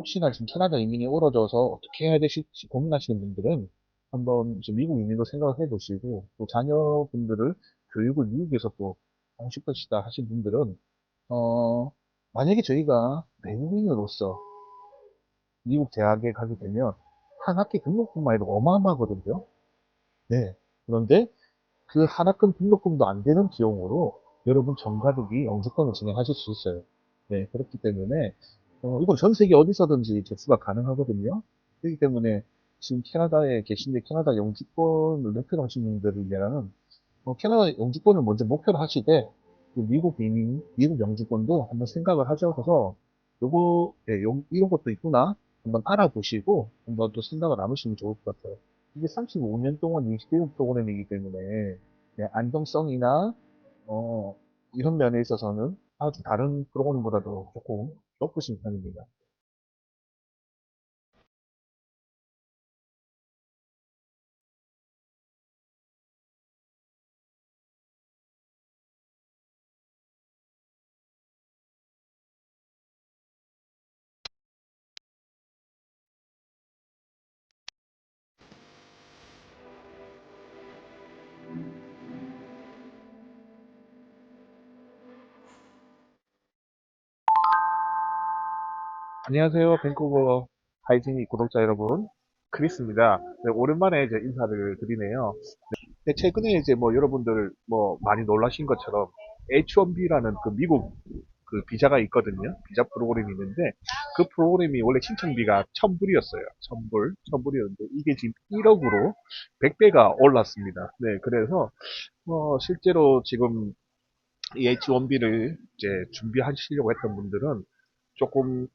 혹시나 지금 캐나다 이민이 오러져서 어떻게 해야 되실지 고민하시는 분들은 한번 미국 이민도 생각을 해 보시고 또 자녀분들을 교육을 미국에서 또 하고 싶으시다 하신 분들은 어 만약에 저희가 외국인으로서 미국 대학에 가게 되면 한 학기 등록금만 해도 어마어마하거든요. 네. 그런데 그 한 학금 등록금도 안 되는 비용으로 여러분 전 가족이 영주권을 진행하실 수 있어요. 네. 그렇기 때문에 어, 이건 전 세계 어디서든지 접수가 가능하거든요. 그렇기 때문에 지금 캐나다에 계신데 캐나다 영주권을 목표로 하시는 분들을 위한 어, 캐나다 영주권을 먼저 목표로 하시되 그 미국 이민, 미국 영주권도 한번 생각을 하셔서 요거 예, 요, 이런 것도 있구나 한번 알아보시고 한번 또 생각을 나누시면 좋을 것 같아요. 이게 35년 동안 20개국 프로그램이기 때문에 네, 안정성이나 어, 이런 면에 있어서는 아주 다른 프로그램보다도 조금 높으신 편입니다. 안녕하세요. 밴쿠버 하이지니 구독자 여러분. 크리스입니다. 네, 오랜만에 이제 인사를 드리네요. 네, 최근에 이제 뭐 여러분들 뭐 많이 놀라신 것처럼 H1B라는 그 미국 그 비자가 있거든요. 비자 프로그램이 있는데 그 프로그램이 원래 신청비가 1000불이었어요. 1000불, 1000불이었는데 이게 지금 1억으로 100배가 올랐습니다. 네, 그래서 어, 실제로 지금 이 H1B를 이제 준비하시려고 했던 분들은 조금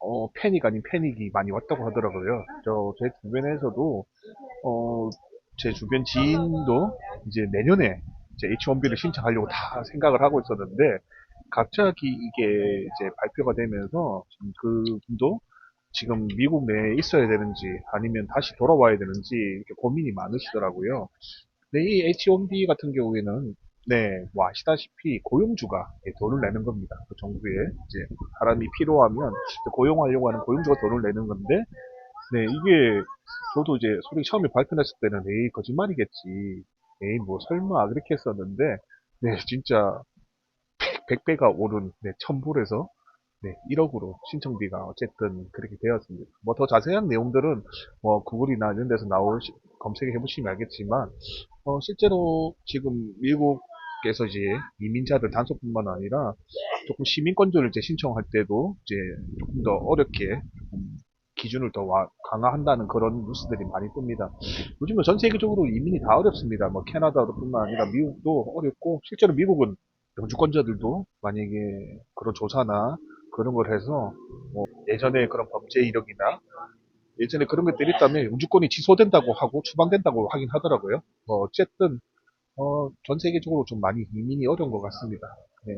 어, 패닉 아닌 패닉이 많이 왔다고 하더라고요. 저, 제 주변에서도, 어, 제 주변 지인도 이제 내년에 이제 H1B를 신청하려고 다 생각을 하고 있었는데, 갑자기 이게 이제 발표가 되면서, 지금 그분도 지금 미국 내에 있어야 되는지, 아니면 다시 돌아와야 되는지, 이렇게 고민이 많으시더라고요. 근데 이 H1B 같은 경우에는 네, 뭐 아시다시피 고용주가 예, 돈을 내는 겁니다. 그 정부에 이제 사람이 필요하면 고용하려고 하는 고용주가 돈을 내는 건데, 네, 이게 저도 이제 소리 처음에 발표했을 때는 에이 거짓말이겠지, 에이 뭐 설마 그렇게 했었는데, 네, 진짜 100, 배가 오른 네, 1000불에서 네, 1억으로 신청비가 어쨌든 그렇게 되었습니다. 뭐 더 자세한 내용들은 뭐 구글이나 이런 데서 나올 검색해 보시면 알겠지만 어, 실제로 지금 미국 에서 이제 이민자들 단속뿐만 아니라 조금 시민권자를 이제 신청할 때도 이제 조금 더 어렵게 조금 기준을 더 와- 강화한다는 그런 뉴스들이 많이 뜹니다. 요즘은 전 세계적으로 이민이 다 어렵습니다. 뭐 캐나다뿐만 아니라 미국도 어렵고 실제로 미국은 영주권자들도 만약에 그런 조사나 그런 걸 해서 뭐 예전에 그런 범죄 이력이나 예전에 그런 것들이 있다면 영주권이 취소된다고 하고 추방된다고 하긴 하더라고요. 뭐 어쨌든 어, 전 세계적으로 좀 많이 이민이 어려운 것 같습니다. 네.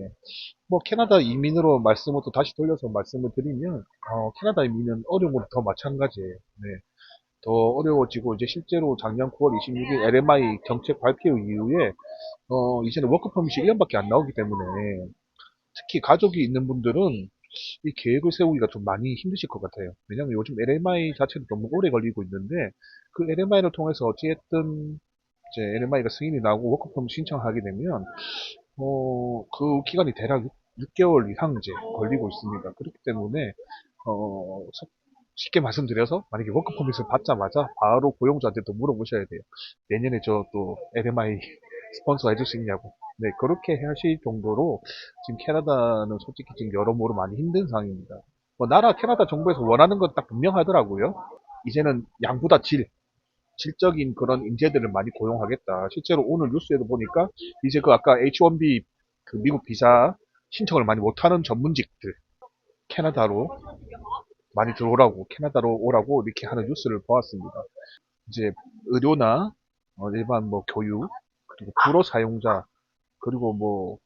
뭐 캐나다 이민으로 말씀을 또 다시 돌려서 말씀을 드리면 어, 캐나다 이민은 건더 마찬가지예요. 네. 더 어려워지고 이제 실제로 작년 9월 26일 LMI 정책 발표 이후에 어, 이제는 워크 퍼밋이 1년밖에 안 나오기 때문에 특히 가족이 있는 분들은 이 계획을 세우기가 좀 많이 힘드실 것 같아요. 왜냐면 요즘 LMI 자체도 너무 오래 걸리고 있는데 그 LMI를 통해서 어찌됐든 이제 LMI가 승인이 나고 워크펌 신청하게 되면 어, 그 기간이 대략 6, 개월 이상 이제 걸리고 있습니다. 그렇기 때문에 어, 서- 쉽게 말씀드려서 만약에 워크 퍼밋을 받자마자 바로 고용주한테 또 물어보셔야 돼요. 내년에 저 또 LMI 스폰서 해줄 수 있냐고. 네, 그렇게 하실 정도로 지금 캐나다는 솔직히 지금 여러모로 많이 힘든 상황입니다. 뭐 나라 캐나다 정부에서 원하는 건 딱 분명하더라고요. 이제는 양보다 질, 질적인 그런 인재들을 많이 고용하겠다. 실제로 오늘 뉴스에도 보니까 이제 그 아까 H1B 그 미국 비자 신청을 많이 못하는 전문직들 캐나다로 많이 들어오라고 캐나다로 오라고 이렇게 하는 뉴스를 보았습니다. 이제 의료나 어, 일반 뭐 교육 그리고 불어 사용자 그리고 뭐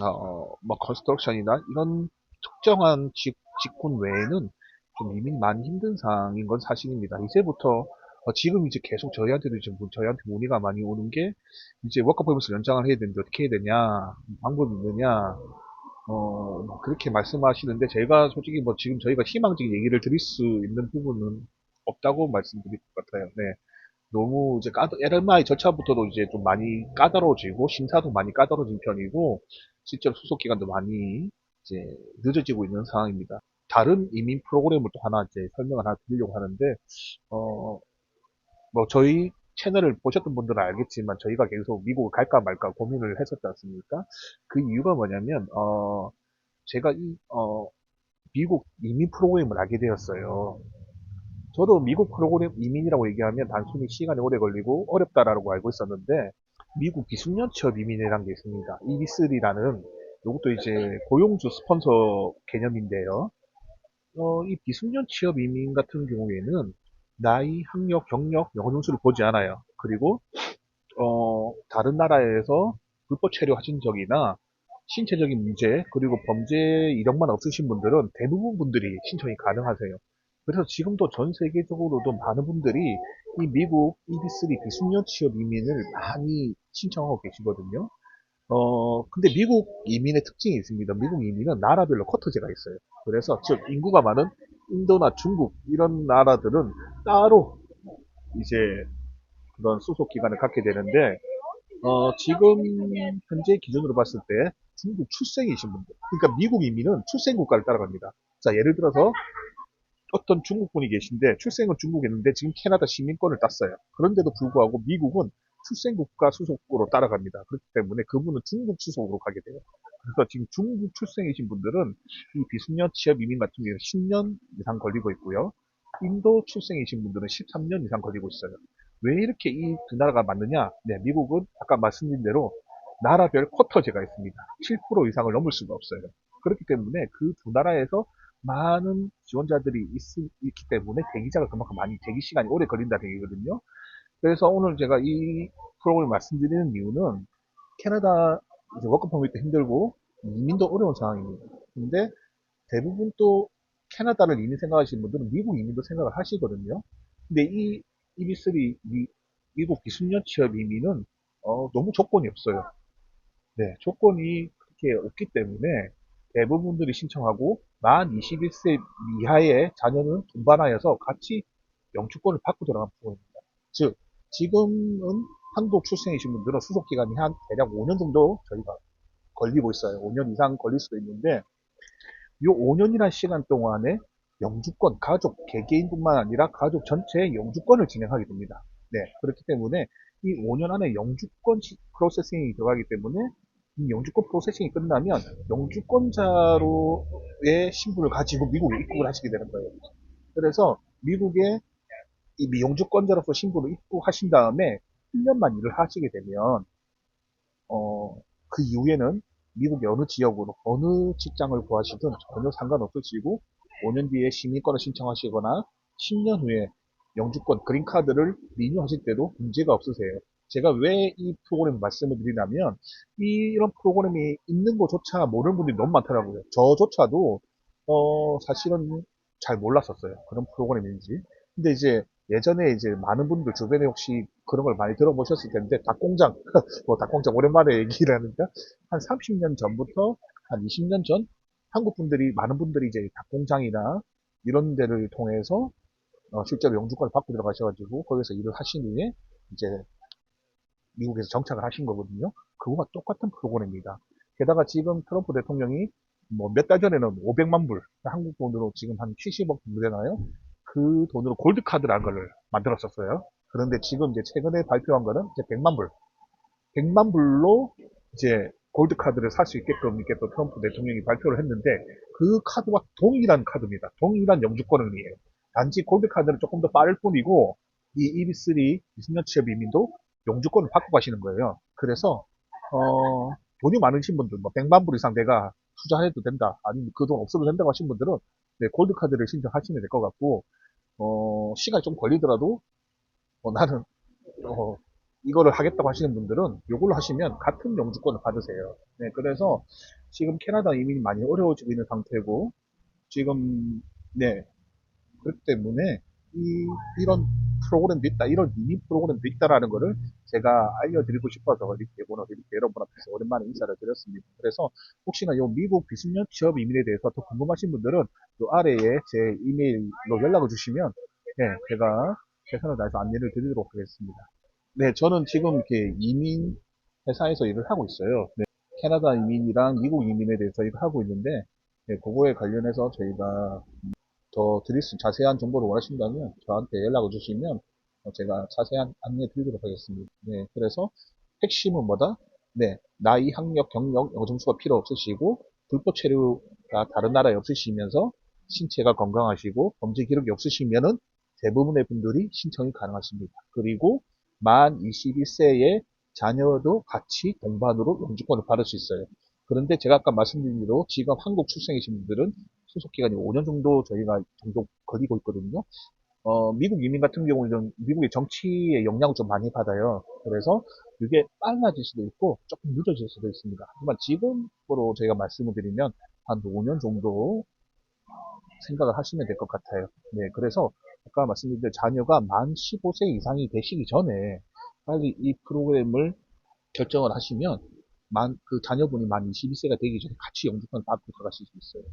어, 어, 뭐 컨스트럭션이나 이런 특정한 직, 직군 외에는 좀 이민 많이 힘든 상황인 건 사실입니다. 이제부터 어, 지금 이제 계속 저희한테도 지금 문- 저희한테 문의가 많이 오는 게 이제 워커 퍼밋을 연장을 해야 되는데 어떻게 해야 되냐 방법이 있느냐 어, 뭐 그렇게 말씀하시는데 제가 솔직히 뭐 지금 저희가 희망적인 얘기를 드릴 수 있는 부분은 없다고 말씀드릴 것 같아요. 네. 너무 이제 까다, LMI 절차부터도 이제 좀 많이 까다로워지고 심사도 많이 까다로워진 편이고 실제로 수속 기간도 많이 이제 늦어지고 있는 상황입니다. 다른 이민 프로그램을 또 하나 이제 설명을 하나 드리려고 하는데 어, 뭐 저희 채널을 보셨던 분들은 알겠지만 저희가 계속 미국을 갈까 말까 고민을 했었지 않습니까? 그 이유가 뭐냐면 어, 제가 이 어, 미국 이민 프로그램을 알게 되었어요. 저도 미국 프로그램 이민이라고 얘기하면 단순히 시간이 오래 걸리고 어렵다라고 알고 있었는데 미국 비숙련 취업 이민이라는 게 있습니다. EB3라는 이것도 이제 고용주 스폰서 개념인데요. 어, 이 비숙련 취업 이민 같은 경우에는 나이, 학력, 경력, 영어 점수를 보지 않아요. 그리고 어, 다른 나라에서 불법 체류하신 적이나 신체적인 문제 그리고 범죄 이력만 없으신 분들은 대부분 분들이 신청이 가능하세요. 그래서 지금도 전 세계적으로도 많은 분들이 이 미국 EB3 비숙련 취업 이민을 많이 신청하고 계시거든요. 어, 근데 미국 이민의 특징이 있습니다. 미국 이민은 나라별로 쿼터제가 있어요. 그래서 즉 인구가 많은 인도나 중국 이런 나라들은 따로 이제 그런 수속 기간을 갖게 되는데 어, 지금 현재 기준으로 봤을 때 중국 출생이신 분들, 그러니까 미국 이민은 출생 국가를 따라갑니다. 자, 예를 들어서 어떤 중국 분이 계신데 출생은 중국에 있는데 지금 캐나다 시민권을 땄어요. 그런데도 불구하고 미국은 출생 국가 수속으로 따라갑니다. 그렇기 때문에 그분은 중국 수속으로 가게 돼요. 그래서 지금 중국 출생이신 분들은 이 비숙련 취업 이민 같은 경우는 10년 이상 걸리고 있고요. 인도 출생이신 분들은 13년 이상 걸리고 있어요. 왜 이렇게 이 두 나라가 맞느냐? 네, 미국은 아까 말씀드린 대로 나라별 쿼터제가 있습니다. 7% 이상을 넘을 수가 없어요. 그렇기 때문에 그 두 나라에서 많은 지원자들이 있, 기 때문에 대기자가 그만큼 많이 대기 시간이 오래 걸린다는 얘기거든요. 그래서 오늘 제가 이 프로그램을 말씀드리는 이유는 캐나다 이제 워크 퍼밋도 힘들고 이민도 어려운 상황입니다. 근데 대부분 또 캐나다를 이민 생각하시는 분들은 미국 이민도 생각을 하시거든요. 근데 이 EB3 미, 미국 비숙련 취업 이민은 어, 너무 조건이 없어요. 네, 조건이 그렇게 없기 때문에 대부분들이 신청하고 만 21세 이하의 자녀는 동반하여서 같이 영주권을 받고 들어간 부분입니다. 즉, 지금은 한국 출생이신 분들은 수속 기간이 한 대략 5년 정도 저희가 걸리고 있어요. 5년 이상 걸릴 수도 있는데 이 5년이라는 시간 동안에 영주권, 가족, 개개인뿐만 아니라 가족 전체의 영주권을 진행하게 됩니다. 네, 그렇기 때문에 이 5년 안에 영주권 프로세싱이 들어가기 때문에 이 영주권 프로세싱이 끝나면 영주권자로의 신분을 가지고 미국에 입국을 하시게 되는 거예요. 그래서 미국에 이 영주권자로서 신분을 입국하신 다음에 1년만 일을 하시게 되면 어, 그 이후에는 미국의 어느 지역으로 어느 직장을 구하시든 전혀 상관없으시고 5년 뒤에 시민권을 신청하시거나 10년 후에 영주권 그린카드를 리뉴하실 때도 문제가 없으세요. 제가 왜 이 프로그램 말씀을 드리냐면 이런 프로그램이 있는 것조차 모르는 분들이 너무 많더라고요. 저조차도 어, 사실은 잘 몰랐었어요. 그런 프로그램인지. 근데 이제 예전에 이제 많은 분들 주변에 혹시 그런 걸 많이 들어보셨을 텐데 닭공장 뭐 닭공장 오랜만에 얘기를 하니까 한 30년 전부터 한 20년 전 한국 분들이 많은 분들이 이제 닭공장이나 이런 데를 통해서 어, 실제로 영주권을 받고 들어가셔가지고 거기서 일을 하신 후에 이제 미국에서 정착을 하신 거거든요. 그거와 똑같은 프로그램입니다. 게다가 지금 트럼프 대통령이 뭐 몇 달 전에는 500만 불, 한국 돈으로 지금 한 70억 정도 되나요? 그 돈으로 골드카드라는 걸 만들었었어요. 그런데 지금 이제 최근에 발표한 거는 이제 100만 불. 100만 불로 이제 골드카드를 살 수 있게끔 이렇게 또 트럼프 대통령이 발표를 했는데 그 카드와 동일한 카드입니다. 동일한 영주권이에요. 단지 골드카드는 조금 더 빠를 뿐이고 이 EB3 20년 취업 이민도 영주권을 받고 가시는 거예요. 그래서 어, 돈이 많으신 분들, 뭐 100만 불 이상 내가 투자해도 된다, 아니면 그 돈 없어도 된다고 하신 분들은 네, 골드카드를 신청하시면 될 것 같고 어, 시간이 좀 걸리더라도 어, 나는 어, 이거를 하겠다고 하시는 분들은 이걸로 하시면 같은 영주권을 받으세요. 네, 그래서 지금 캐나다 이민이 많이 어려워지고 있는 상태고 지금 네 그렇기 때문에 이, 이런 프로그램도 있다, 이런 이민 프로그램도 있다라는 거를 제가 알려드리고 싶어서 이렇게 오늘 이렇게 여러분 앞에서 오랜만에 인사를 드렸습니다. 그래서 혹시나 요 미국 비수년 취업 이민에 대해서 더 궁금하신 분들은 요 아래에 제 이메일로 연락을 주시면 네, 제가 최선을 다해서 안내를 드리도록 하겠습니다. 네, 저는 지금 이렇게 이민 회사에서 일을 하고 있어요. 네, 캐나다 이민이랑 미국 이민에 대해서 일을 하고 있는데 네, 그거에 관련해서 저희가 더 드릴 수 자세한 정보를 원하신다면 저한테 연락을 주시면 어, 제가 자세한 안내 드리도록 하겠습니다. 네, 그래서 핵심은 뭐다? 네, 나이, 학력, 경력, 영어 점수가 필요 없으시고 불법 체류가 다른 나라에 없으시면서 신체가 건강하시고 범죄 기록이 없으시면은 대부분의 분들이 신청이 가능하십니다. 그리고 만 21세의 자녀도 같이 동반으로 영주권을 받을 수 있어요. 그런데 제가 아까 말씀드린 대로 지금 한국 출생이신 분들은 소속 기간이 5년 정도 저희가 정도 걸리고 있거든요. 어, 미국 이민 같은 경우는 미국의 정치의 영향을 좀 많이 받아요. 그래서 그게 빨라질 수도 있고 조금 늦어질 수도 있습니다. 하지만 지금으로 저희가 말씀을 드리면 한 5년 정도 생각을 하시면 될 것 같아요. 네, 그래서 아까 말씀드린 자녀가 만 15세 이상이 되시기 전에 빨리 이 프로그램을 결정을 하시면 만, 그 자녀분이 만 22세가 되기 전에 같이 영주권을 받고 들어가실 수 있어요.